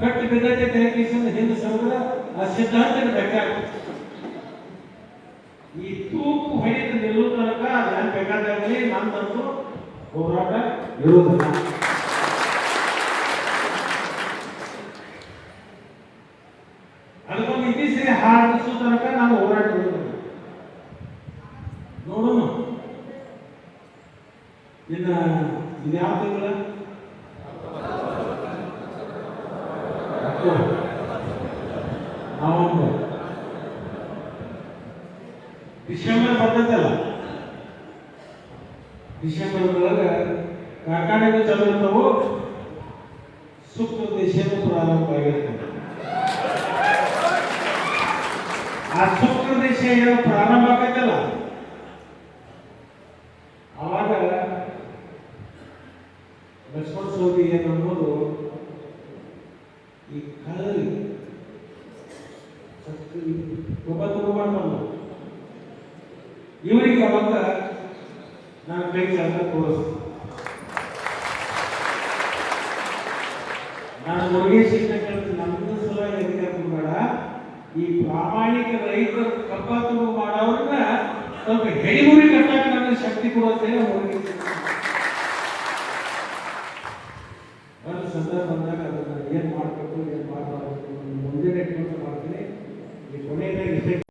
ಕಟ್ಟಿ ಬಿದ್ದತೆ ತೆಗೆಸಿಂದ ಹಿಂದೆ ಆ ಸಿದ್ಧಾಂತದ ಬೇಕಾಗ್ತದೆ ಈ ತೂಕು ಹೊಡೆದು ನಿಲ್ಲೋ ತನಕ ನಾನು ಬೇಕಾದಾಗಲಿ ನಂದಂತೂ ಹೋರಾಟ ಇರುವುದಿಲ್ಲ. ಅದಕ್ಕೊಂದು ಇತಿಶ್ರೀ ಹಾರಿಸುವ ತನಕ ನಾವು ಹೋರಾಟ ಇರುವುದಿಲ್ಲ ನೋಡೋಣ. ಇನ್ನ ಇದ್ಯಾವ ತಿಂಗಳ? ಅಕ್ಟೋಬರ್ ನವೆಂಬರ್ ಡಿಸೆಂಬರ್ ಬರ್ತೈತಲ್ಲ ಡಿಸೆಂಬರ್ ಒಳಗೆ ಕಾರ್ಖಾನೆಗಳು ಚಾಲು ಇರ್ತಾವು ಸೂಕ್ತ ದೇಶದ ಪ್ರಾರಂಭ ಆಗಿರ್ತದೆ ಆ ಸೂಕ್ತ ದೇಶ ಏನು ಪ್ರಾರಂಭ ಆಗತ್ತಲ್ಲ ಅವಾಗ ಲಕ್ಷ್ಮಣ ಸವದಿ ಏನು ಅನ್ನೋದು ಈ ಕಳ್ಳರಿಗೆ ಸಕ್ರಿ ಒಬ್ಬ ತಗೊಂಡ್ಬಂದ ಇವರಿಗೆ ಅವಾಗ ನಾನು ಕೈ ಚಾಲ ತೋರಿಸ್ತೀನಿ ನಾನು ನಮ್ಮ ಸಲುವಾಗಿ ಎದಕ್ಕೆ ಬೇಡ ಈ ಪ್ರಾಮಾಣಿಕ ರೈತರ ಕಬ್ಬ ತುಂಬ ಮಾಡೋರನ್ನ ಸ್ವಲ್ಪ ಹೆಡಿಗುರಿ ಕಟ್ಟಾಕ ನನಗೆ ಶಕ್ತಿ ಕೊಡುತ್ತೆ ಮುರುಗೇಶ್ ಒಂದು ಸಂದರ್ಭ ಬಂದಾಗ ಏನ್ ಮಾಡ್ಬೇಕು ಏನ್ ಮಾಡಬಾರ್ದು ಮುಂದಿನ ಇಟ್ಕೊಂಡು